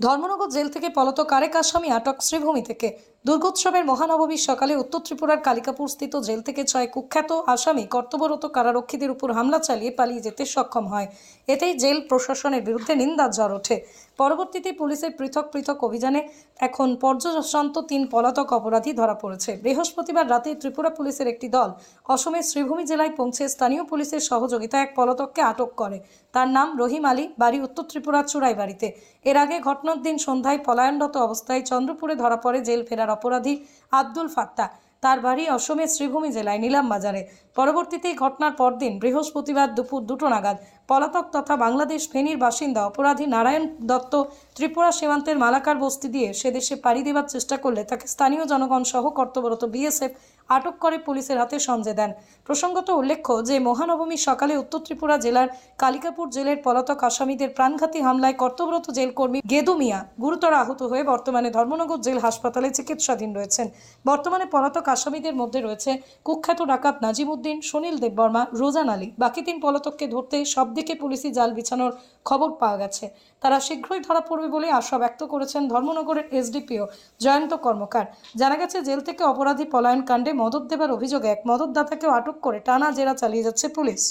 Dharmanagar jail থেকে পলাতক আরেক আসামি আটক শ্রীভূমি থেকে। দুর্গোৎসবের মহানবমীর সকালে উত্তর ত্রিপুরার কালিকাপুর স্থিত জেল থেকে ছয় কুখ্যাত আসামি কর্তব্যরত কারারক্ষীদের উপর হামলা চালিয়ে পালিয়ে যেতে সক্ষম হয়। এতেই জেল প্রশাসনের বিরুদ্ধে নিন্দার জ্বর ওঠে। পরবর্তীতে পুলিশের পৃথক পৃথক অভিযানে এখন পর্যশান্ত তিন পলাতক অপরাধী ধরা পড়েছে। বৃহস্পতিবার রাতে ত্রিপুরা পুলিশের একটি দল অসমের শ্রীভূমি জেলায় পৌঁছে স্থানীয় পুলিশের সহযোগিতায় এক পলাতককে আটক করে। তার নাম রহিম আলী, বাড়ি উত্তর ত্রিপুরার চূড়াই বাড়িতে এর আগে ঘটনার দিন সন্ধ্যায় পলায়নরত অবস্থায় চন্দ্রপুরে ধরা পড়ে জেল ফেরার অপরাধী আব্দুল ফাত্তা। তার বাড়ি অসমের শ্রীভূমি জেলায় নিলাম বাজারে। পরবর্তীতে ঘটনার পরদিন বৃহস্পতিবার দুপুর দুটো নাগাদ পলাতক তথা বাংলাদেশ ফেনীর বাসিন্দা অপরাধী নারায়ণ দত্ত ত্রিপুরা সীমান্তের মালাকার বস্তি দিয়ে সে দেশে পাড়ি দেওয়ার চেষ্টা করলে তাকে স্থানীয় জনগণ সহ কর্তব্যরত বিএসএফ আটক করে পুলিশের হাতে সঞ্জয় দেন। প্রসঙ্গত উল্লেখ্য যে মহানবমীর সকালে উত্তর ত্রিপুরা জেলার কালিকাপুর জেলের পলাতক আসামিদের প্রাণঘাতী হামলায় কর্তব্যরত জেলকর্মী গেদু মিয়া গুরুতর আহত হয়ে বর্তমানে ধর্মনগর জেল হাসপাতালে চিকিৎসাধীন রয়েছেন। বর্তমানে পলাতক আসামিদের মধ্যে রয়েছে কুখ্যাত ডাকাত নাজিমুদ্দিন, সুনীল দেববর্মা, রোজান আলী। বাকি তিন পলাতককে ধরতে সবদিকে পুলিশি জাল বিছানোর খবর পাওয়া গেছে। তারা শীঘ্রই ধরা পড়বে বলে আশা ব্যক্ত করেছেন ধর্মনগরের এসডিপিও জয়ন্ত কর্মকার। জানা গেছে, জেল থেকে অপরাধী পলায়ন কাণ্ডে মদত দেবার অভিযোগে এক মদতদাতাকেও আটক করে টানা জেরা চালিয়ে যাচ্ছে পুলিশ।